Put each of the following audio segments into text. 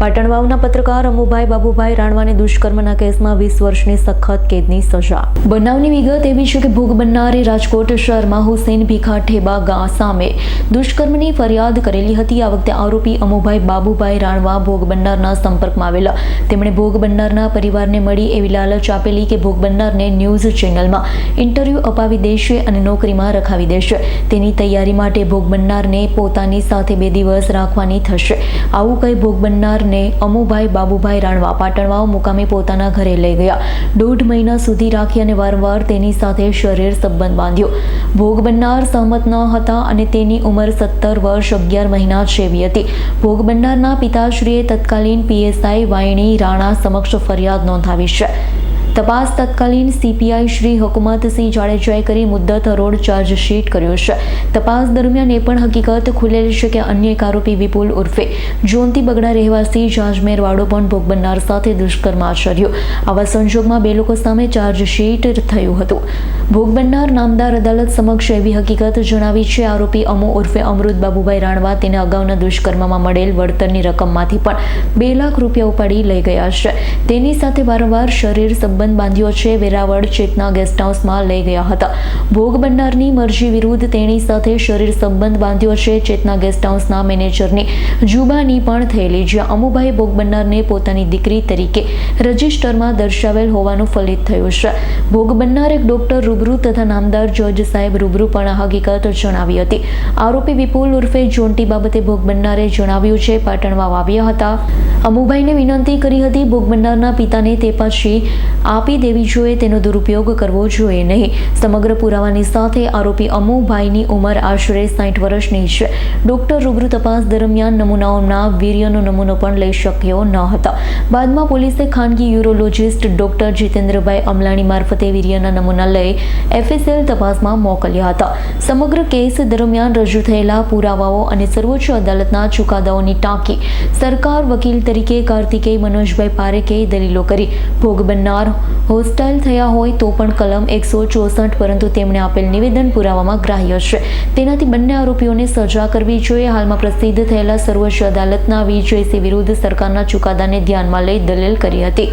પાટણ વાવના પત્રકાર અમુભાઈ બાબુભાઈ રાણવાને દુષ્કર્મના કેસમાં વીસ વર્ષની સખત કેદની સજા. બનાવની વિગત એવી છે કે ભોગ બનનારે રાજકોટ શહેરમાં હુસેન ભીખા ઠેબા ગા સામે દુષ્કર્મની ફરિયાદ કરેલી હતી. આ વખતે આરોપી અમુભાઈ બાબુભાઈ રાણવા ભોગ બનનારના સંપર્કમાં આવેલા. તેમણે ભોગ બનનારના પરિવારને મળી એવી લાલચ આપેલી કે ભોગ બનનારને ન્યૂઝ ચેનલમાં ઇન્ટરવ્યૂ અપાવી દેશે અને નોકરીમાં રખાવી દેશે. તેની તૈયારી માટે ભોગ બનનારને પોતાની સાથે બે દિવસ રાખવાની થશે. આવું કંઈ ભોગ બનનારને અમુભાઈ, બાબુભાઈ રાણવા પાટણવાવ મુકામે પોતાના ઘરે લઈ ગયા. દોઢ મહિના સુધી રાખી અને વારંવાર તેની સાથે શરીર સંબંધ બાંધ્યો. ભોગ બનનાર સહમત ન હતા અને તેની ઉંમર સત્તર વર્ષ, અગિયાર મહિના જેવી હતી. ભોગ બનનારના પિતાશ્રીએ તત્કાલીન પીએસઆઈ વાયણી રાણા સમક્ષ ફરિયાદ નોંધાવી છે. તપાસ તત્કાલીન સીપીઆઈ શ્રી હકુમતસિંહ જાડેજાએ કરી મુદ્દત રોડ ચાર્જશીટ કર્યો છે. તપાસ દરમિયાન એ પણ હકીકત ખુલેલી છે કે અન્ય એક આરોપી વિપુલ ઉર્ફે જોનતી બગડા રહેવાસી જાજમેરવાડો પણ ભોગ બનનાર સાથે દુષ્કર્મ આચર્યો. આવા સંજોગમાં બે લોકો સામે ચાર્જશીટ થયું હતું. ભોગ બનનાર નામદાર અદાલત સમક્ષ એવી હકીકત જણાવી છે. આરોપી અમો ઉર્ફે અમૃત બાબુભાઈ રાણવા તેને અગાઉના દુષ્કર્મમાં મળેલ વળતરની રકમમાંથી પણ બે લાખ રૂપિયા ઉપાડી લઈ ગયા છે. તેની સાથે વારંવાર શરીર સંબંધ બાંધ્યો છે. વેરાવળ, ચેતના ગેસ્ટ હાઉસમાં લઈ ગયા હતા. ભોગ બનનારની મરજી વિરુદ્ધ તેની સાથે શરીર સંબંધ બાંધ્યો છે. ચેતના ગેસ્ટ હાઉસના મેનેજરની જુબાની પણ થયેલી. જ્યાં અમુભાઈ ભોગ બનનારને પોતાની દીકરી તરીકે રજિસ્ટરમાં દર્શાવેલ હોવાનું ફલિત થયું છે. ભોગ બનનાર એક ડોક્ટર રૂબરૂ તથા નામદાર જજ સાહેબ રૂબરૂ પણ આ હકીકત જણાવી હતી. આરોપી વિપુલ ઉર્ફે જોન્ટી બાબતે ભોગ બનનારે જણાવ્યું છે. પાટણમાં આવ્યા હતા. અમુભાઈને વિનંતી કરી હતી ભોગ બનનારના પિતાને તે પછી આપી દેવી જોઈએ, તેનો દુરુપયોગ કરવો જોઈએ નહીં. સમગ્ર પુરાવાની સાથે આરોપી અમુભાઈની ઉંમર આશરે સાઠ વર્ષની છે. ડોક્ટર રૂબરૂ તપાસ દરમિયાન નમૂનાઓના વીર્યનો નમૂનો પણ લઈ શક્યો ન હતા. બાદમાં પોલીસે ખાનગી યુરોલોજિસ્ટ ડોક્ટર જીતેન્દ્રભાઈ અમલાણી મારફતે વીર્યના નમૂના લઈ એફએસએલ તપાસમાં મોકલ્યા હતા. સમગ્ર કેસ દરમિયાન રજૂ થયેલા પુરાવાઓ અને સર્વોચ્ચ અદાલતના ચુકાદાઓની ટાંકી સરકાર વકીલ તરીકે કાર્તિકેય મનોજભાઈ પારેખે દલીલો કરી. ભોગ બનનાર હોસ્ટાઇલ થયા હોય તો પણ કલમ એકસો ચોસઠ પરંતુ તેમણે આપેલ નિવેદન પુરાવામાં ગ્રાહ્ય છે. તેનાથી બંને આરોપીઓને સજા કરવી જોઈએ. હાલમાં પ્રસિદ્ધ થયેલા સર્વોચ્ચ અદાલતના વીજેસી વિરુદ્ધ સરકારના ચુકાદાને ધ્યાનમાં લઈ દલીલ કરી હતી.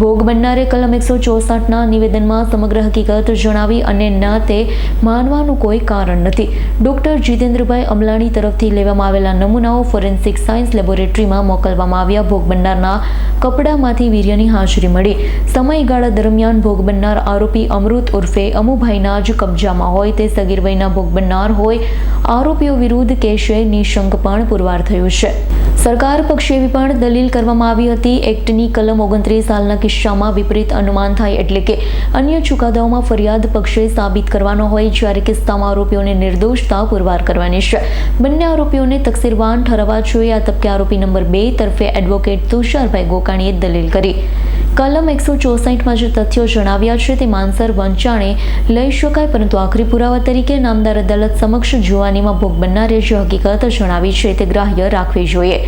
ભોગ બનનારે કલમ એકસો ચોસઠના નિવેદનમાં સમગ્ર હકીકત જણાવી અને ન તે માનવાનું કોઈ કારણ નથી. ડોક્ટર જીતેન્દ્રભાઈ અમલાણી તરફથી લેવામાં આવેલા નમૂનાઓ ફોરેન્સિક સાયન્સ લેબોરેટરીમાં મોકલવામાં આવ્યા. ભોગ બનનારના કપડામાંથી વીર્યની હાજરી મળી. સમયગાળા દરમિયાન ભોગ બનનાર આરોપી અમૃત ઉર્ફે અમુભાઈના જ કબજામાં હોય. તે સગીર ભોગ બનનાર હોય. આરોપીઓ વિરુદ્ધ કેશે નિશંક પણ પુરવાર થયું છે. સરકાર પક્ષે એવી પણ દલીલ કરવામાં આવી હતી. એક્ટની કલમ ઓગણત્રીસ સાલના કિસ્સામાં વિપરીત અનુમાન થાય એટલે કે અન્ય ચુકાદાઓમાં ફરિયાદ પક્ષે સાબિત કરવાનો હોય, જ્યારે કિસ્સામાં આરોપીઓને નિર્દોષતા પુરવાર કરવાની છે. બંને આરોપીઓને તકસીરવાન ઠરાવવા જોઈએ. આ તબકે આરોપી નંબર બે તરફે એડવોકેટ તુષારભાઈ ગોકાણીએ દલીલ કરી. કલમ એકસો ચોસઠમાં જે તથ્યો જણાવ્યા છે તે માનસર વંચાણે લઈ શકાય, પરંતુ આખરી પુરાવા તરીકે નામદાર અદાલત સમક્ષ જુવાનીમાં ભોગ બનનારે જે હકીકત જણાવી છે તે ગ્રાહ્ય રાખવી જોઈએ.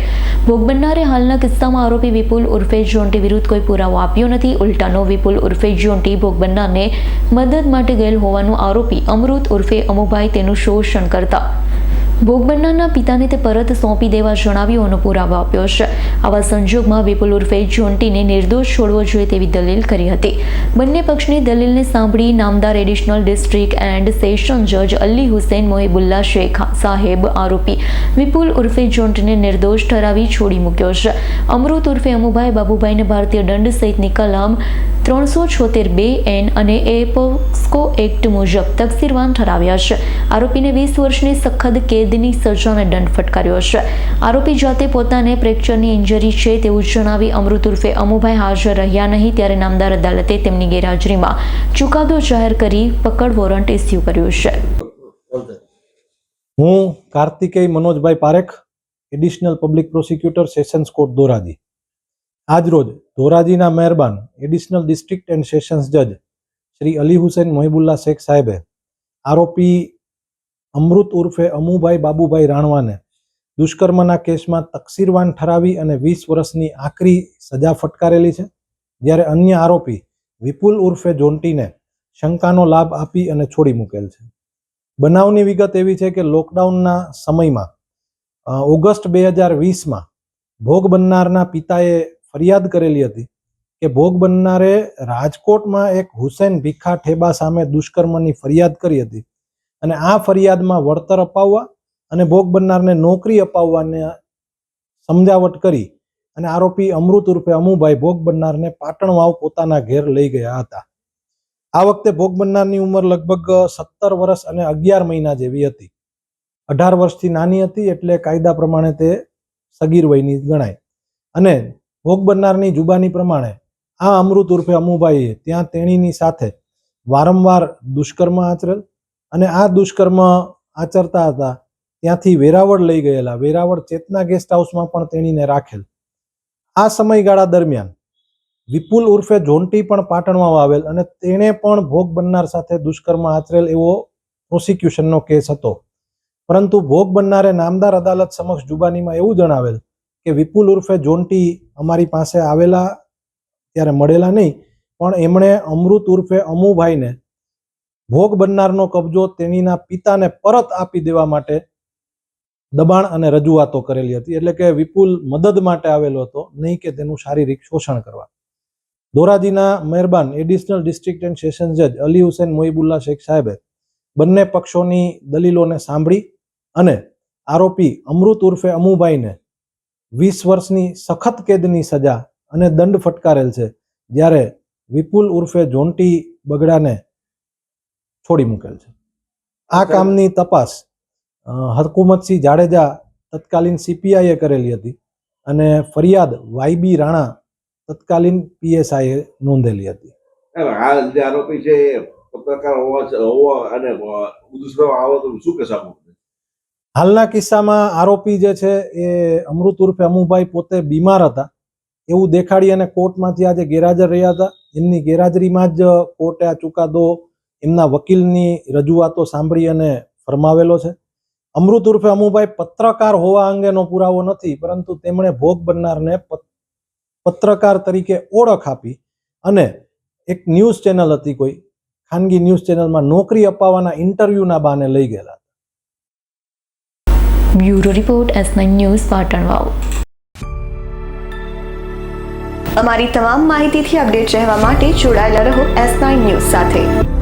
ભોગ બનનારે હાલના કિસ્સામાં આરોપી વિપુલ ઉર્ફે જોન્ટી વિરુદ્ધ કોઈ પુરાવો આપ્યો નથી. ઉલટાનો વિપુલ ઉર્ફે જોન્ટી ભોગ બનનારને મદદ માટે ગયેલ હોવાનું આરોપી અમૃત ઉર્ફે અમુભાઈ તેનું શોષણ કરતા ભોગ બનનારના પિતાને તે પરત સોંપી દેવા જણાવ્યોનો પુરાવો આપ્યો છે. આવા સંજોગમાં વિપુલ ઉર્ફે જોન્ટીને નિર્દોષ છોડવો જોઈએ તેવી દલીલ કરી હતી. બંને પક્ષની દલીલને સાંભળી નામદાર એડિશનલ ડિસ્ટ્રિક્ટ એન્ડ સેશન જજ અલી હુસેન, મોહિબુલ્લા શેખ સાહેબ આરોપી વિપુલ ઉર્ફે જોન્ટીને નિર્દોષ ઠરાવી છોડી મૂક્યો છે. અમૃત ઉર્ફે અમુભાઈ બાબુભાઈને ભારતીય દંડ સહિતની કલમ ત્રણસો છોતેર બે એન અને એપોસ્કો એક્ટ મુજબ તકસીરવાન ઠરાવ્યા છે. આરોપીને વીસ વર્ષની સખત કેદની સજાને દંડ ફટકાર્યો છે. આરોપી જાતે પોતાને ફ્રેક્ચરની ઇન્જરી છે તેવું જણાવી અમૃત ઉર્ફે અમુભાઈ હાજર રહ્યા નહીં ત્યારે નામદાર અદાલતે તેમની ગેરહાજરીમાં ચુકાદો જાહેર કરી પકડ વોરંટ ઇસ્યુ કર્યું છે. હું Kartikeya Manojbhai Parekh, additional public prosecutor sessions court Dhoraji આજરોજ ધોરાજીના મહેરબાન એડિશનલ ડિસ્ટ્રિક્ટ એન્ડ સેશન્સ જજ શ્રી અલી હુસેન મોહિબુલ્લા શેખ સાહેબે આરોપી અમૃત ઉર્ફે અમુભાઈ બાબુભાઈ રાણવાને દુષ્કર્મના કેસમાં તકસીરવાન ઠરાવી અને વીસ વર્ષની આકરી સજા ફટકારેલી છે. જ્યારે અન્ય આરોપી વિપુલ ઉર્ફે જોન્ટીને શંકાનો લાભ આપી અને છોડી મૂકેલ છે. બનાવની વિગત એવી છે કે લોકડાઉનના સમયમાં ઓગસ્ટ બે હજાર વીસમાં ભોગ બનનારના પિતાએ ફરિયાદ કરેલી હતી કે ભોગ બનનારે રાજકોટમાં એક હુસેન ભીખા ઠેબા સામે દુષ્કર્મની ફરિયાદ કરી હતી અને આ ફરિયાદમાં વળતર અપાવવા અને ભોગ બનનારને નોકરી અપાવવાને સમજાવટ કરી અને આરોપી અમૃત ઉર્ફે અમુભાઈ ભોગ બનનારને પાટણ વાવ પોતાના ઘેર લઈ ગયા હતા. આ વખતે ભોગ બનનારની ઉંમર લગભગ સત્તર વર્ષ અને અગિયાર મહિના જેવી હતી. અઢાર વર્ષથી નાની હતી એટલે કાયદા પ્રમાણે તે સગીર વયની ગણાય. અને ભોગ બનનારની જુબાની પ્રમાણે આ અમૃત ઉર્ફે અમુભાઈએ ત્યાં તેણીની સાથે વારંવાર દુષ્કર્મ આચરેલ અને આ દુષ્કર્મ આચરતા હતા ત્યાંથી વેરાવળ લઈ ગયેલા. વેરાવળ ચેતના ગેસ્ટ હાઉસમાં પણ તેણીને રાખેલ. આ સમયગાળા દરમિયાન વિપુલ ઉર્ફે જોન્ટી પણ પાટણમાં આવેલ અને તેણે પણ ભોગ બનનાર સાથે દુષ્કર્મ આચરેલ એવો પ્રોસિક્યુશનનો કેસ હતો. પરંતુ ભોગ બનનારે નામદાર અદાલત સમક્ષ જુબાનીમાં એવું જણાવેલ કે વિપુલ ઉર્ફે જોન્ટી અમારી પાસે આવેલા ત્યારે મળેલા નહીં, પણ એમણે અમૃત ઉર્ફે અમુભાઈને ભોગ બનનારનો કબજો તેણીના પિતાને પરત આપી દેવા માટે દબાણ અને રજૂઆતો કરેલી હતી. એટલે કે વિપુલ મદદ માટે આવેલો હતો, નહીં કે તેનું શારીરિક શોષણ કરવા. ધોરાજીના મહેરબાન એડિશનલ ડિસ્ટ્રિક્ટ એન્ડ સેશન જજ અલી હુસેન મોહિબુલ્લા શેખ સાહેબે બંને પક્ષોની દલીલોને સાંભળી અને આરોપી અમૃત ઉર્ફે અમુભાઈને વીસ વર્ષની સખત કેદની સજા અને દંડ ફટકારેલ છે જ્યારે વિપુલ ઉર્ફે જોન્ટી બગડાને છોડી મૂકેલ છે. આ કામની તપાસ હરકુમતસિંહ જાડેજા તત્કાલીન સીપીઆઈએ કરેલી હતી અને ફરિયાદ વાયબી રાણા તત્કાલીન પીએસઆઈએ નોંધેલી હતી. જે આરોપી છે પત્રકાર હોવા હોવા અને દુષ્કર્મ આવો તો શું કહેશો આપો? હાલના કિસ્સામાં આરોપી જે છે એ અમૃત ઉર્ફે અમુભાઈ પોતે બીમાર હતા. એવું દેખાડી અને કોર્ટમાંથી આજે ગેરહાજર રહ્યા હતા. એમની ગેરહાજરીમાં જ કોર્ટે આ ચુકાદો એમના વકીલની રજૂઆતો સાંભળી અને ફરમાવેલો છે. અમૃત ઉર્ફે અમુભાઈ પત્રકાર હોવા અંગેનો પુરાવો નથી, પરંતુ તેમણે ભોગ બનનારને પત્રકાર તરીકે ઓળખ આપી. અને એક ન્યૂઝ ચેનલ હતી કોઈ, ખાનગી ન્યૂઝ ચેનલમાં નોકરી અપાવવાના ઇન્ટરવ્યૂના બાને લઈ ગયેલા bureau report S nine news Patan Vav અમારી તમામ માહિતીથી અપડેટ રહેવા માટે જોડાયેલા રહો એસ નાઇન ન્યૂઝ સાથે.